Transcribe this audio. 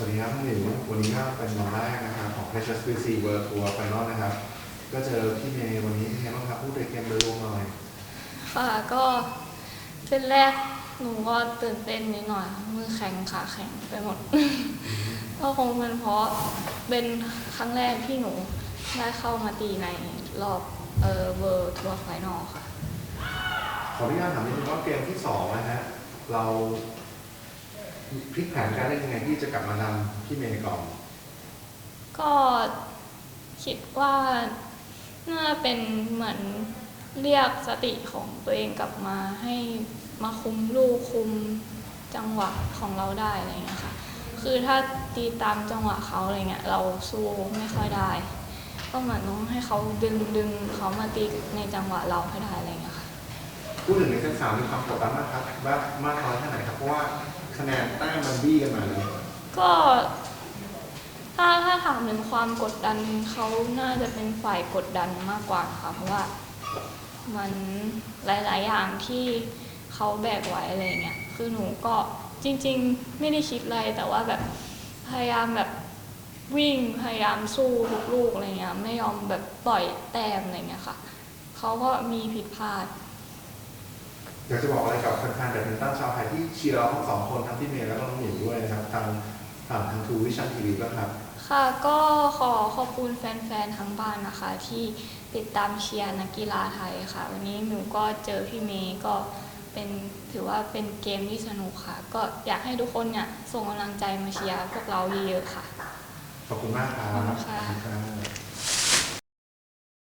สวัสดีครับน้องหมิววันนี้ก็เป็นวันแรกนะครับของ HSBC World Tour Final นะครับ ก็เจอพี่เมย์วันนี้เป็นไงบ้างครับพูดในเกมโดยรวมหน่อยค่ะก็เส้นแรกหนูก็ตื่นเต้นนิดหน่อยค่ะมือแข็งขาแข็งไปหมด ก็คงเป็นเพราะเป็นครั้งแรกที่หนูได้เข้ามาตีในรอบเอ่อเวิร์ทัวร์ไฟนอลค่ะ ขออนุญาตถามนิดนึงว่าเกมที่สองนะฮะเรา พลิกแผนการเล่นยังไงที่จะกลับมานำพี่เมย์ก่อนก็คิดว่าน่าเป็นเหมือนเรียกสติของตัวเองกลับมาให้มาคุมลูกคุมจังหวะของเราได้อะไรเงี้ยค่ะ คือถ้าตีตามจังหวะเขาอะไรเงี้ยเราสู้ไม่ค่อยได้ ก็เหมือนต้องให้เขาดึงดึงเขามาตีในจังหวะเราให้ได้อะไรเงี้ยค่ะ พูดถึงในเซตสามมีความกดดันมากครับว่ามากน้อยแค่ไหนครับเพราะว่า คะแนนแต้มมันบี้กันมาเลยก็ถ้าถ้าถามถึงความกดดันเขาน่าจะเป็นฝ่ายกดดันมากกว่าค่ะเพราะว่ามันหลาย ๆ อย่างที่เขาแบกไว้อะไรเงี้ยคือหนูก็จริง ๆ ไม่ได้คิดอะไรแต่ว่าแบบพยายามแบบวิ่งพยายามสู้ทุกลูกอะไรเงี้ยไม่ยอมแบบปล่อยแต้มอะไรเงี้ยค่ะเขาก็มีผิดพลาด อยากจะบอกอะไรกับแฟนๆแบดมินตันชาวไทยที่เชียร์เราทั้งสองคนทั้งพี่เมย์แล้วก็น้องหมิวด้วยนะครับทางผ่านทางทูวิชั่นทีวีก็ครับ ค่ะก็ขอขอบคุณแฟนๆทั้งบ้านนะคะ ที่ติดตามเชียร์นักกีฬาไทยค่ะ วันนี้หนูก็เจอพี่เมย์ก็เป็นถือว่าเป็นเกมที่สนุกค่ะ ก็อยากให้ทุกคนเนี่ยส่งกำลังใจมาเชียร์พวกเราเยอะๆค่ะ ขอบคุณมากครับขอบคุณค่ะ ขอบคุณครับ